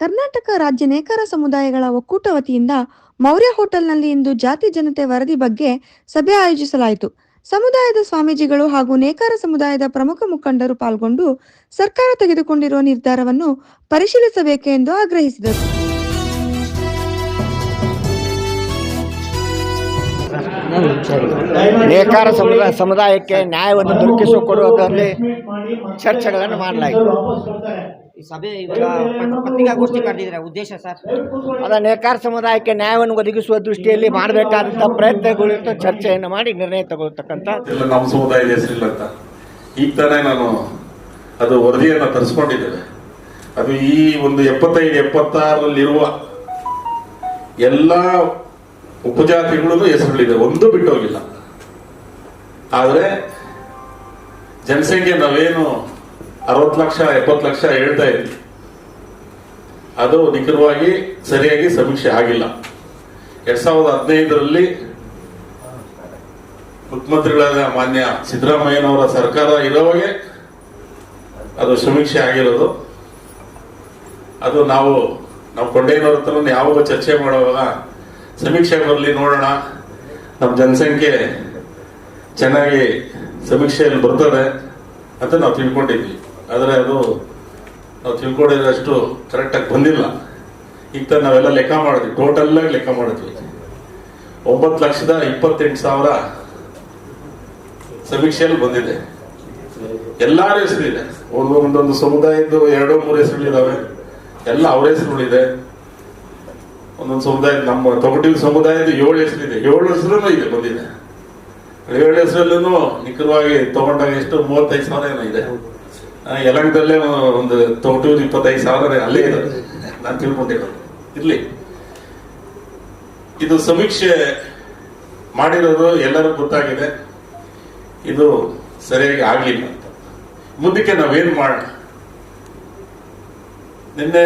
ಕರ್ನಾಟಕ ರಾಜ್ಯ ನೇಕಾರ ಸಮುದಾಯಗಳ ಒಕ್ಕೂಟ ವತಿಯಿಂದ ಮೌರ್ಯ ಹೋಟೆಲ್ನಲ್ಲಿ ಇಂದು ಜಾತಿ ಜನತೆ ವರದಿ ಬಗ್ಗೆ ಸಭೆ ಆಯೋಜಿಸಲಾಯಿತು. ಸಮುದಾಯದ ಸ್ವಾಮೀಜಿಗಳು ಹಾಗೂ ನೇಕಾರ ಸಮುದಾಯದ ಪ್ರಮುಖ ಮುಖಂಡರು ಪಾಲ್ಗೊಂಡು ಸರ್ಕಾರ ತೆಗೆದುಕೊಂಡಿರುವ ನಿರ್ಧಾರವನ್ನು ಪರಿಶೀಲಿಸಬೇಕು ಎಂದು ಆಗ್ರಹಿಸಿದರು. ನೇಕಾರ ಸಮುದಾಯ ಸಮುದಾಯಕ್ಕೆ ನ್ಯಾಯವನ್ನು ದೊರಕಿಸಿಕೊಡುವುದರಲ್ಲಿ ಚರ್ಚೆಗಳನ್ನು ಮಾಡಲಾಯಿತು. ಈ ಸಭೆ ಇವಾಗ ಪತ್- ಪತ್ರಿಕಾಗೋಷ್ಠಿ ಕರೆದಿದ್ರೆ ಉದ್ದೇಶ. ಸರ್. ಅದ ನೇಕಾರ ಸಮುದಾಯಕ್ಕೆ ನ್ಯಾಯವನ್ನು ಒದಗಿಸುವ ದೃಷ್ಟಿಯಲ್ಲಿ ಮಾಡಬೇಕಾದಂಥ ಪ್ರಯತ್ನಗಳಿರ್ತ ಚರ್ಚೆಯನ್ನು ಮಾಡಿ ನಿರ್ಣಯ ತಗೊಳ್ತಕ್ಕಂಥ ಇಲ್ಲ ನಮ್ಮ ಸಮುದಾಯದ ಹೆಸರಿಲ್ಲ ಅಂತ ಈಗ ತಾನೇ ನಾನು ಅದು ವರದಿಯನ್ನು ತರಿಸ್ಕೊಂಡಿದ್ದೇನೆ. ಅದು ಈ ಒಂದು ಎಪ್ಪತ್ತೈದು ಎಪ್ಪತ್ತಾರಲ್ಲಿರುವ ಎಲ್ಲ ಉಪಜಾತಿಗಳಲ್ಲೂ ಹೆಸರುಗಳಿದೆ. ಒಂದು ಬಿಟ್ಟೋಗಿಲ್ಲ. ಆದ್ರೆ ಜನಸಂಖ್ಯೆ ನಾವೇನು ಅರವತ್ತು ಲಕ್ಷ, ಎಪ್ಪತ್ತು ಲಕ್ಷ ಹೇಳ್ತಾ ಇದ್ವಿ. ಅದು ನಿಖರವಾಗಿ ಸರಿಯಾಗಿ ಸಮೀಕ್ಷೆ ಆಗಿಲ್ಲ. ಎರಡ್ ಸಾವಿರದ ಹದಿನೈದರಲ್ಲಿ ಮುಖ್ಯಮಂತ್ರಿಗಳಾದ ಮಾನ್ಯ ಸಿದ್ದರಾಮಯ್ಯನವರ ಸರ್ಕಾರ ಇರೋವಾಗೆ ಅದು ಸಮೀಕ್ಷೆ ಆಗಿರೋದು. ಅದು ನಾವು ನಾವು ಕೊಂಡೇನವ್ರ ಹತ್ರ ಯಾವಾಗ ಚರ್ಚೆ ಮಾಡುವಾಗ ಸಮೀಕ್ಷೆ ಬರಲಿ ನೋಡೋಣ. ನಮ್ಮ ಜನಸಂಖ್ಯೆ ಚೆನ್ನಾಗಿ ಸಮೀಕ್ಷೆಯಲ್ಲಿ ಬರ್ತದೆ ಅಂತ ನಾವು ತಿಳ್ಕೊಂಡಿದ್ವಿ. ಆದರೆ ಅದು ನಾವು ತಿಳ್ಕೊಂಡಿರೋಷ್ಟು ಕರೆಕ್ಟಾಗಿ ಬಂದಿಲ್ಲ. ಈಗ ತ ನಾವೆಲ್ಲ ಲೆಕ್ಕ ಮಾಡಿದ್ವಿ ಟೋಟಲ್ ಆಗಿ ಲೆಕ್ಕ ಮಾಡಿದ್ವಿ. ಒಂಬತ್ತು ಲಕ್ಷದ ಇಪ್ಪತ್ತೆಂಟು ಸಾವಿರ ಸಮೀಕ್ಷೆಯಲ್ಲಿ ಬಂದಿದೆ. ಎಲ್ಲರ ಹೆಸರಿದೆ ಒಂದು ಒಂದೊಂದು ಸಮುದಾಯದ್ದು ಎರಡು ಮೂರು ಹೆಸರುಗಳಿದಾವೆ ಎಲ್ಲ ಅವ್ರ ಹೆಸರುಗಳಿದೆ ಒಂದೊಂದು ಸಮುದಾಯ ನಮ್ಮ ತೊಗಟಿ ಸಮುದಾಯದ ಏಳು ಹೆಸರಿದೆ ಏಳು ಹೆಸರು ಇದೆ ಬಂದಿದೆ. ಏಳು ಹೆಸರಲ್ಲೂ ನಿಖರವಾಗಿ ತಗೊಂಡಾಗ ಎಷ್ಟು? ಮೂವತ್ತೈದು ಸಾವಿರ ಏನೋ ಇದೆ. ಯಲಹಂಕದಲ್ಲೇ ಒಂದು ತೊಗಟೂರು ಇಪ್ಪತ್ತೈದು ಸಾವಿರ ಅಲ್ಲೇ ಇದೆ. ನಾನು ತಿಳ್ಕೊಂಡಿರೋದು ಇರ್ಲಿ. ಇದು ಸಮೀಕ್ಷೆ ಮಾಡಿರೋದು ಎಲ್ಲರೂ ಗೊತ್ತಾಗಿದೆ. ಇದು ಸರಿಯಾಗಿ ಆಗ್ಲಿಲ್ಲ ಅಂತ. ಮುಂದಕ್ಕೆ ನಾವೇನ್ ಮಾಡೋಣ ನಿನ್ನೆ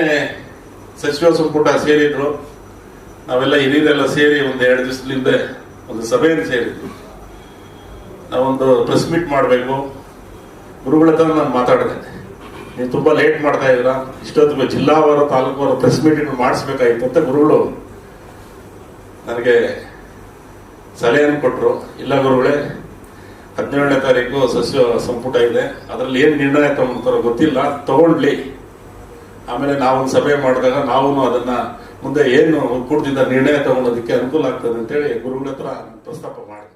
ಸಚಿವ ಸಂಪುಟ ಸೇರಿದ್ರು. ನಾವೆಲ್ಲ ಹಿರಿಯರೆಲ್ಲ ಸೇರಿ ಒಂದು ಎರಡು ದಿವಸದಿಂದ ಒಂದು ಸಭೆಯನ್ನು ಸೇರಿದ್ರು ನಾವೊಂದು ಪ್ರೆಸ್ ಮೀಟ್ ಮಾಡಬೇಕು. ಗುರುಗಳ ಹತ್ರ ನಾನು ಮಾತಾಡಿದೆ. ನೀವು ತುಂಬಾ ಲೇಟ್ ಮಾಡ್ತಾ ಇದ್ರ? ಇಷ್ಟೊತ್ತಿಗೆ ಜಿಲ್ಲಾವಾರ ತಾಲೂಕುವಾರ ಪ್ರೆಸ್ ಮೀಟಿಂಗ್ ಮಾಡಿಸ್ಬೇಕಾಗಿತ್ತು ಅಂತ ಗುರುಗಳು ನನಗೆ ಸಲಹೆಯನ್ನು ಕೊಟ್ಟರು ಇಲ್ಲ ಗುರುಗಳೇ, ಹದಿನೇಳನೇ ತಾರೀಕು ಸಸ್ಯ ಸಂಪುಟ ಇದೆ. ಅದರಲ್ಲಿ ಏನು ನಿರ್ಣಯ ತಗೊಂಡ್ತಾರೋ ಗೊತ್ತಿಲ್ಲ. ತಗೊಳ್ಳಿ ಆಮೇಲೆ ನಾವೊಂದು ಸಭೆ ಮಾಡಿದಾಗ ನಾವು ಅದನ್ನ ಮುಂದೆ ಏನು ಒಕ್ಕೂಟದಿಂದ ನಿರ್ಣಯ ತಗೊಳ್ಳೋದಕ್ಕೆ ಅನುಕೂಲ ಆಗ್ತದೆ ಅಂತೇಳಿ ಗುರುಗಳ ಹತ್ರ ಪ್ರಸ್ತಾಪ ಮಾಡಿದೆ.